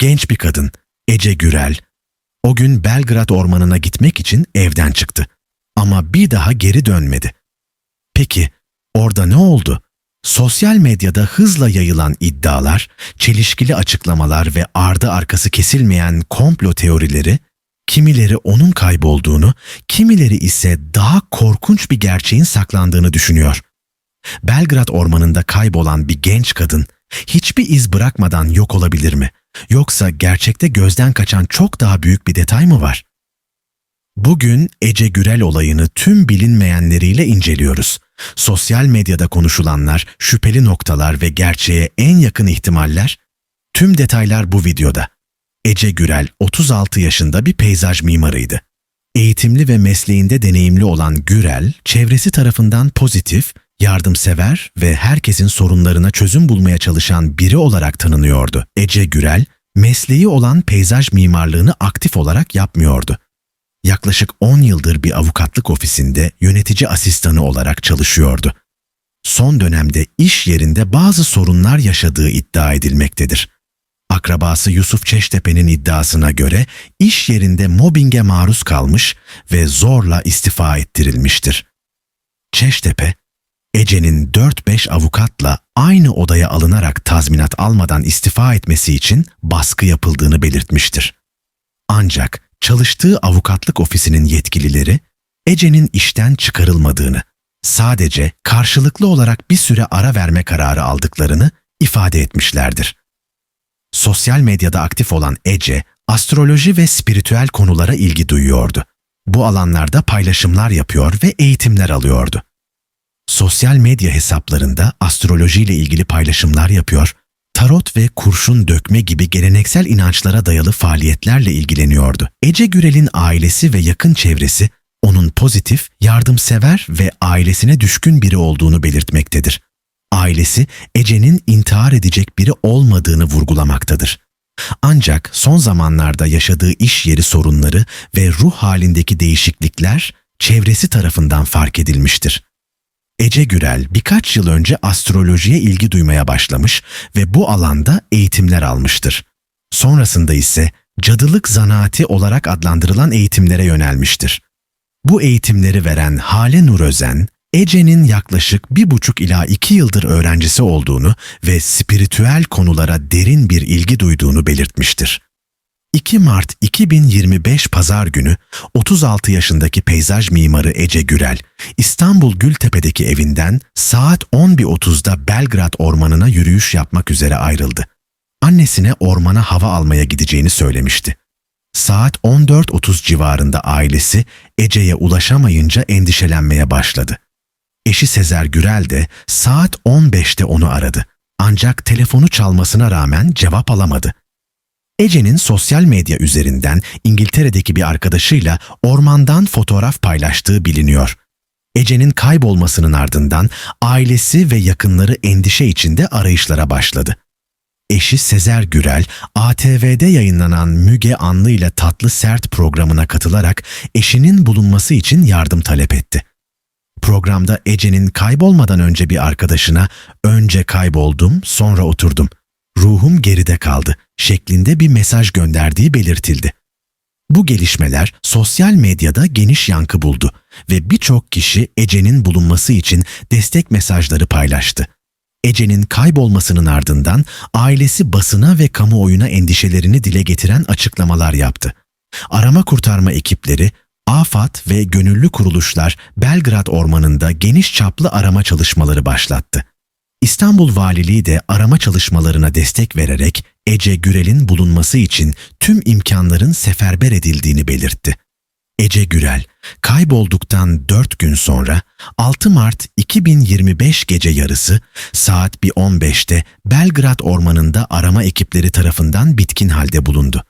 genç bir kadın, Ece Gürel, o gün Belgrad ormanına gitmek için evden çıktı. Ama bir daha geri dönmedi. Peki, orada ne oldu? Sosyal medyada hızla yayılan iddialar, çelişkili açıklamalar ve ardı arkası kesilmeyen komplo teorileri, kimileri onun kaybolduğunu, kimileri ise daha korkunç bir gerçeğin saklandığını düşünüyor. Belgrad ormanında kaybolan bir genç kadın hiçbir iz bırakmadan yok olabilir mi? Yoksa gerçekte gözden kaçan çok daha büyük bir detay mı var? Bugün Ece Gürel olayını tüm bilinmeyenleriyle inceliyoruz. Sosyal medyada konuşulanlar, şüpheli noktalar ve gerçeğe en yakın ihtimaller, tüm detaylar bu videoda. Ece Gürel 36 yaşında bir peyzaj mimarıydı. Eğitimli ve mesleğinde deneyimli olan Gürel, çevresi tarafından pozitif, yardımsever ve herkesin sorunlarına çözüm bulmaya çalışan biri olarak tanınıyordu. Ece Gürel, mesleği olan peyzaj mimarlığını aktif olarak yapmıyordu. Yaklaşık 10 yıldır bir avukatlık ofisinde yönetici asistanı olarak çalışıyordu. Son dönemde iş yerinde bazı sorunlar yaşadığı iddia edilmektedir. Akrabası Yusuf Çeştepe'nin iddiasına göre iş yerinde mobbinge maruz kalmış ve zorla istifa ettirilmiştir. Çeştepe, Ece'nin 4-5 avukatla aynı odaya alınarak tazminat almadan istifa etmesi için baskı yapıldığını belirtmiştir. Ancak çalıştığı avukatlık ofisinin yetkilileri Ece'nin işten çıkarılmadığını, sadece karşılıklı olarak bir süre ara verme kararı aldıklarını ifade etmişlerdir. Sosyal medyada aktif olan Ece, astroloji ve spiritüel konulara ilgi duyuyordu. Bu alanlarda paylaşımlar yapıyor ve eğitimler alıyordu. Sosyal medya hesaplarında astrolojiyle ilgili paylaşımlar yapıyor, tarot ve kurşun dökme gibi geleneksel inançlara dayalı faaliyetlerle ilgileniyordu. Ece Gürel'in ailesi ve yakın çevresi onun pozitif, yardımsever ve ailesine düşkün biri olduğunu belirtmektedir. Ailesi Ece'nin intihar edecek biri olmadığını vurgulamaktadır. Ancak son zamanlarda yaşadığı iş yeri sorunları ve ruh halindeki değişiklikler çevresi tarafından fark edilmiştir. Ece Gürel birkaç yıl önce astrolojiye ilgi duymaya başlamış ve bu alanda eğitimler almıştır. Sonrasında ise cadılık zanaati olarak adlandırılan eğitimlere yönelmiştir. Bu eğitimleri veren Hale Nur Özen, Ece'nin yaklaşık bir buçuk ila iki yıldır öğrencisi olduğunu ve spiritüel konulara derin bir ilgi duyduğunu belirtmiştir. 2 Mart 2025 Pazar günü 36 yaşındaki peyzaj mimarı Ece Gürel, İstanbul Gültepe'deki evinden saat 11.30'da Belgrad Ormanı'na yürüyüş yapmak üzere ayrıldı. Annesine ormana hava almaya gideceğini söylemişti. Saat 14.30 civarında ailesi Ece'ye ulaşamayınca endişelenmeye başladı. Eşi Sezer Gürel de saat 15'te onu aradı. Ancak telefonu çalmasına rağmen cevap alamadı. Ece'nin sosyal medya üzerinden İngiltere'deki bir arkadaşıyla ormandan fotoğraf paylaştığı biliniyor. Ece'nin kaybolmasının ardından ailesi ve yakınları endişe içinde arayışlara başladı. Eşi Sezer Gürel, ATV'de yayınlanan Müge Anlı ile Tatlı Sert programına katılarak eşinin bulunması için yardım talep etti. Programda Ece'nin kaybolmadan önce bir arkadaşına önce kayboldum sonra oturdum ruhum geride kaldı şeklinde bir mesaj gönderdiği belirtildi. Bu gelişmeler sosyal medyada geniş yankı buldu ve birçok kişi Ece'nin bulunması için destek mesajları paylaştı. Ece'nin kaybolmasının ardından ailesi basına ve kamuoyuna endişelerini dile getiren açıklamalar yaptı. Arama kurtarma ekipleri, AFAD ve gönüllü kuruluşlar Belgrad Ormanı'nda geniş çaplı arama çalışmaları başlattı. İstanbul Valiliği de arama çalışmalarına destek vererek Ece Gürel'in bulunması için tüm imkanların seferber edildiğini belirtti. Ece Gürel, kaybolduktan 4 gün sonra 6 Mart 2025 gece yarısı saat bir 15'te Belgrad Ormanı'nda arama ekipleri tarafından bitkin halde bulundu.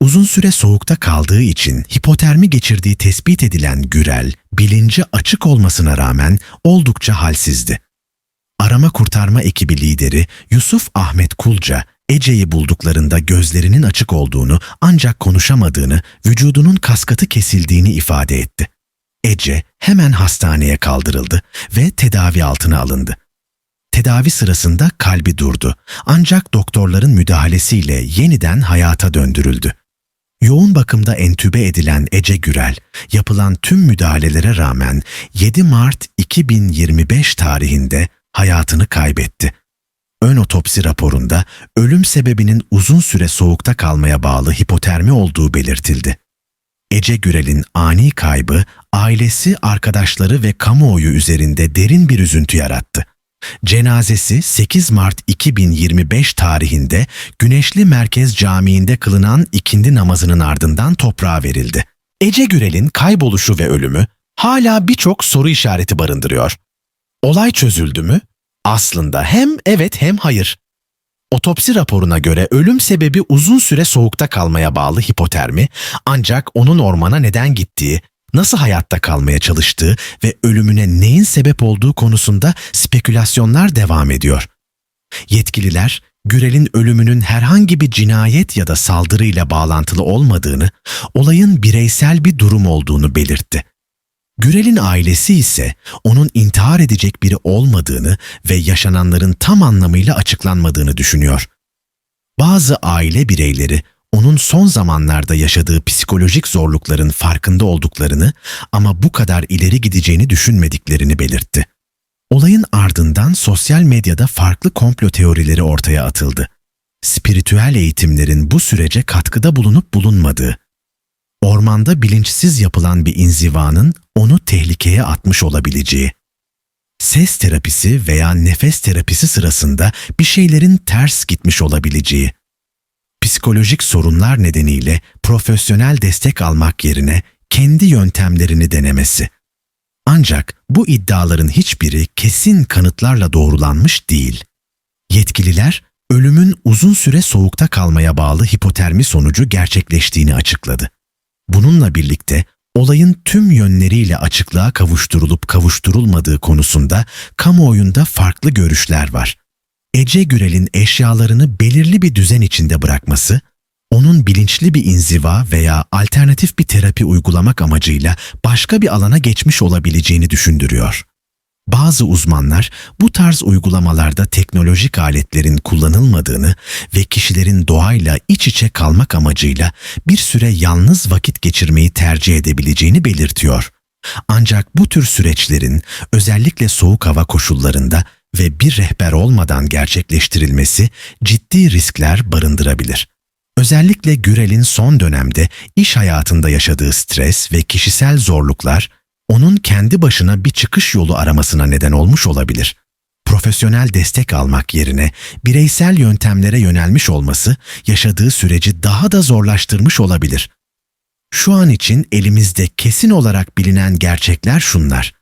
Uzun süre soğukta kaldığı için hipotermi geçirdiği tespit edilen Gürel, bilinci açık olmasına rağmen oldukça halsizdi. Arama kurtarma ekibi lideri Yusuf Ahmet Kulca, Ece'yi bulduklarında gözlerinin açık olduğunu ancak konuşamadığını, vücudunun kaskatı kesildiğini ifade etti. Ece hemen hastaneye kaldırıldı ve tedavi altına alındı. Tedavi sırasında kalbi durdu. Ancak doktorların müdahalesiyle yeniden hayata döndürüldü. Yoğun bakımda entübe edilen Ece Gürel, yapılan tüm müdahalelere rağmen 7 Mart 2025 tarihinde hayatını kaybetti. Ön otopsi raporunda ölüm sebebinin uzun süre soğukta kalmaya bağlı hipotermi olduğu belirtildi. Ece Gürel'in ani kaybı ailesi, arkadaşları ve kamuoyu üzerinde derin bir üzüntü yarattı. Cenazesi 8 Mart 2025 tarihinde Güneşli Merkez Camii'nde kılınan ikindi namazının ardından toprağa verildi. Ece Gürel'in kayboluşu ve ölümü hala birçok soru işareti barındırıyor. Olay çözüldü mü? Aslında hem evet hem hayır. Otopsi raporuna göre ölüm sebebi uzun süre soğukta kalmaya bağlı hipotermi ancak onun ormana neden gittiği, nasıl hayatta kalmaya çalıştığı ve ölümüne neyin sebep olduğu konusunda spekülasyonlar devam ediyor. Yetkililer, Gürel'in ölümünün herhangi bir cinayet ya da saldırıyla bağlantılı olmadığını, olayın bireysel bir durum olduğunu belirtti. Gürel'in ailesi ise onun intihar edecek biri olmadığını ve yaşananların tam anlamıyla açıklanmadığını düşünüyor. Bazı aile bireyleri onun son zamanlarda yaşadığı psikolojik zorlukların farkında olduklarını ama bu kadar ileri gideceğini düşünmediklerini belirtti. Olayın ardından sosyal medyada farklı komplo teorileri ortaya atıldı. Spiritüel eğitimlerin bu sürece katkıda bulunup bulunmadığı, ormanda bilinçsiz yapılan bir inzivanın onu tehlikeye atmış olabileceği, ses terapisi veya nefes terapisi sırasında bir şeylerin ters gitmiş olabileceği, psikolojik sorunlar nedeniyle profesyonel destek almak yerine kendi yöntemlerini denemesi. Ancak bu iddiaların hiçbiri kesin kanıtlarla doğrulanmış değil. Yetkililer ölümün uzun süre soğukta kalmaya bağlı hipotermi sonucu gerçekleştiğini açıkladı. Bununla birlikte olayın tüm yönleriyle açıklığa kavuşturulup kavuşturulmadığı konusunda kamuoyunda farklı görüşler var. Ece Gürel'in eşyalarını belirli bir düzen içinde bırakması, onun bilinçli bir inziva veya alternatif bir terapi uygulamak amacıyla başka bir alana geçmiş olabileceğini düşündürüyor. Bazı uzmanlar bu tarz uygulamalarda teknolojik aletlerin kullanılmadığını ve kişilerin doğayla iç içe kalmak amacıyla bir süre yalnız vakit geçirmeyi tercih edebileceğini belirtiyor. Ancak bu tür süreçlerin özellikle soğuk hava koşullarında ve bir rehber olmadan gerçekleştirilmesi ciddi riskler barındırabilir. Özellikle Gürel'in son dönemde iş hayatında yaşadığı stres ve kişisel zorluklar onun kendi başına bir çıkış yolu aramasına neden olmuş olabilir. Profesyonel destek almak yerine bireysel yöntemlere yönelmiş olması yaşadığı süreci daha da zorlaştırmış olabilir. Şu an için elimizde kesin olarak bilinen gerçekler şunlar.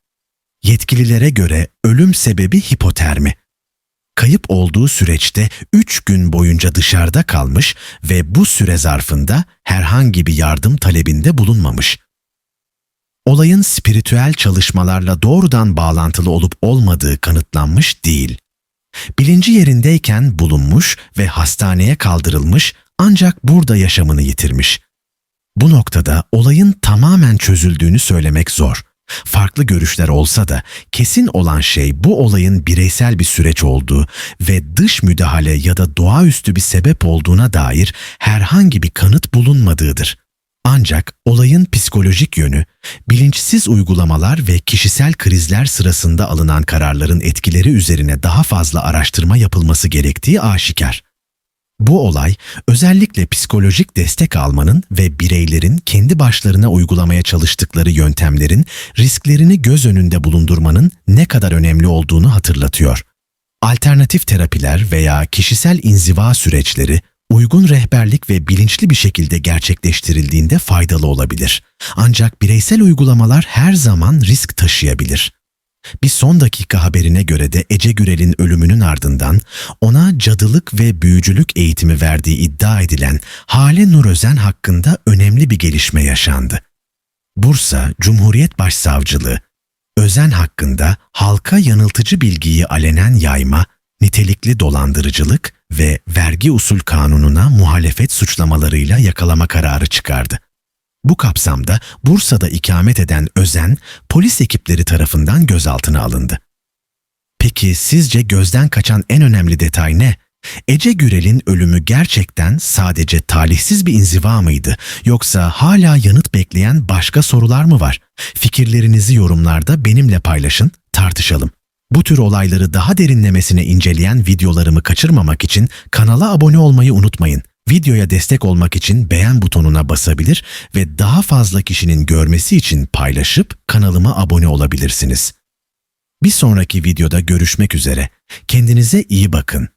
Yetkililere göre ölüm sebebi hipotermi. Kayıp olduğu süreçte 3 gün boyunca dışarıda kalmış ve bu süre zarfında herhangi bir yardım talebinde bulunmamış. Olayın spiritüel çalışmalarla doğrudan bağlantılı olup olmadığı kanıtlanmış değil. Bilinci yerindeyken bulunmuş ve hastaneye kaldırılmış ancak burada yaşamını yitirmiş. Bu noktada olayın tamamen çözüldüğünü söylemek zor. Farklı görüşler olsa da kesin olan şey bu olayın bireysel bir süreç olduğu ve dış müdahale ya da doğaüstü bir sebep olduğuna dair herhangi bir kanıt bulunmadığıdır. Ancak olayın psikolojik yönü, bilinçsiz uygulamalar ve kişisel krizler sırasında alınan kararların etkileri üzerine daha fazla araştırma yapılması gerektiği aşikar. Bu olay özellikle psikolojik destek almanın ve bireylerin kendi başlarına uygulamaya çalıştıkları yöntemlerin risklerini göz önünde bulundurmanın ne kadar önemli olduğunu hatırlatıyor. Alternatif terapiler veya kişisel inziva süreçleri uygun rehberlik ve bilinçli bir şekilde gerçekleştirildiğinde faydalı olabilir. Ancak bireysel uygulamalar her zaman risk taşıyabilir. Bir son dakika haberine göre de Ece Gürel'in ölümünün ardından ona cadılık ve büyücülük eğitimi verdiği iddia edilen Hale Nur Özen hakkında önemli bir gelişme yaşandı. Bursa Cumhuriyet Başsavcılığı, Özen hakkında halka yanıltıcı bilgiyi alenen yayma, nitelikli dolandırıcılık ve vergi usul kanununa muhalefet suçlamalarıyla yakalama kararı çıkardı. Bu kapsamda Bursa'da ikamet eden Özen, polis ekipleri tarafından gözaltına alındı. Peki sizce gözden kaçan en önemli detay ne? Ece Gürel'in ölümü gerçekten sadece talihsiz bir inziva mıydı? Yoksa hala yanıt bekleyen başka sorular mı var? Fikirlerinizi yorumlarda benimle paylaşın, tartışalım. Bu tür olayları daha derinlemesine inceleyen videolarımı kaçırmamak için kanala abone olmayı unutmayın. Videoya destek olmak için beğen butonuna basabilir ve daha fazla kişinin görmesi için paylaşıp kanalıma abone olabilirsiniz. Bir sonraki videoda görüşmek üzere. Kendinize iyi bakın.